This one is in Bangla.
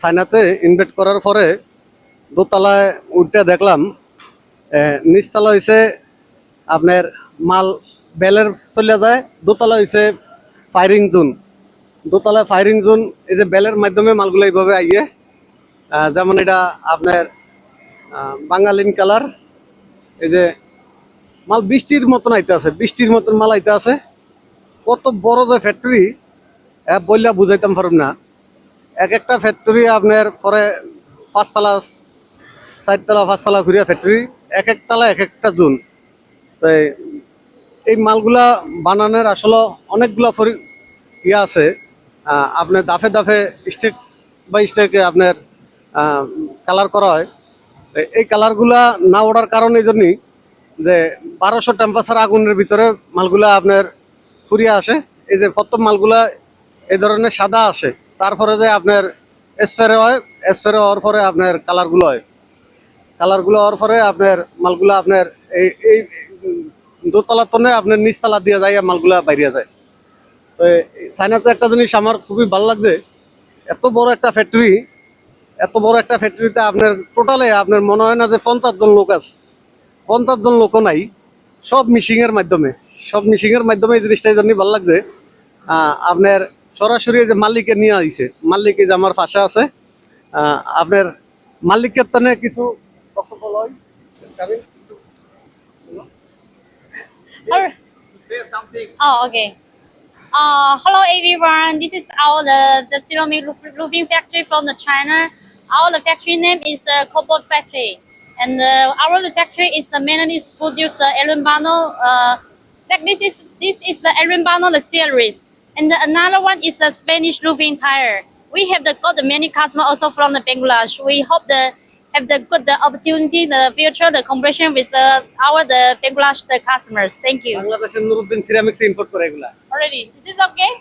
চায়নাতে ইনভেস্ট করার পরে দোতলায় উঠতে দেখলাম নিচতলা হয়েছে আপনার মাল বেলের চলে যায়, দোতলা হয়েছে ফায়ারিং জোন দোতলায় ফায়ারিং জোন এই যে বেলের মাধ্যমে মালগুলো এইভাবে আইয়ে যেমন এটা আপনার বাঙালিন কালার, এই যে মাল বৃষ্টির মতন আইতে আছে, বৃষ্টির মতন মাল আইতে আছে। কত বড় যে ফ্যাক্টরি বললে বুঝাইতাম পারব না। এক একটা ফ্যাক্টরি আপনার পরে পাঁচতলা, চারতলা, পাঁচতলা ঘুরিয়া ফ্যাক্টরি এক এক তলা, এক একটা জোন। তো এই- মালগুলা বানানোর আসলে অনেকগুলা ইয়ে আছে। আপনার দাফে দাফে স্টেক বাই স্টেকে আপনার কালার করা হয়। এই কালারগুলা না ওঠার কারণ এই জন্যই যে বারোশো টেম্পারেচার আগুনের ভিতরে মালগুলা আপনার ফুরিয়ে আসে। এই যে প্রথম মালগুলা এই ধরনের সাদা আসে। তারপরে যে আপনার স্প্রে হয় স্প্রে হওয়ার পরে আপনার কালারগুলো হয়। কালারগুলো হওয়ার পরে আপনার মালগুলা আপনার এই এই দোতলা তনে আপনার নিচতলা দিয়ে যায় মালগুলা বাইরে যায়। তো এই চায়নাতে একটা জিনিস আমার খুবই ভালো লাগছে, এত বড় একটা ফ্যাক্টরি এত বড় একটা ফ্যাক্টরিতে আপনার টোটালে আপনার মনে হয় না যে পঞ্চাশ জন লোক আছে। পঞ্চাশ জন লোকও নাই, সব মিশিংয়ের মাধ্যমে, সব মিশিংয়ের মাধ্যমে এই জিনিসটা এই জন্যই ভালো লাগছে। আপনার সরাসরি এই যে মালিকে নিয়ে আইছে মালিক এই যে আমার পাশে আছে আহ, আপনার মালিকের তনে কিছু বক্তব্য লয় Alright. Say something. Oh, okay. Uh, hello everyone. This is our the the ceramic roof- roofing factory from the China. Our the factory name is the Cobalt Factory, and uh, our the factory is the mainly produce the Elembano. Uh, like this is this is the Elembano the series, and the, another one is the Spanish roofing tire. We have the got the many customer also from the Bangladesh. We hope the have the good the opportunity the future the cooperation with the our the Bangladesh the customers. Thank you. বাংলাদেশের নুরুদ্দিন সিরামিক্স ইম্পোর্ট করে এগুলা Already, this is okay.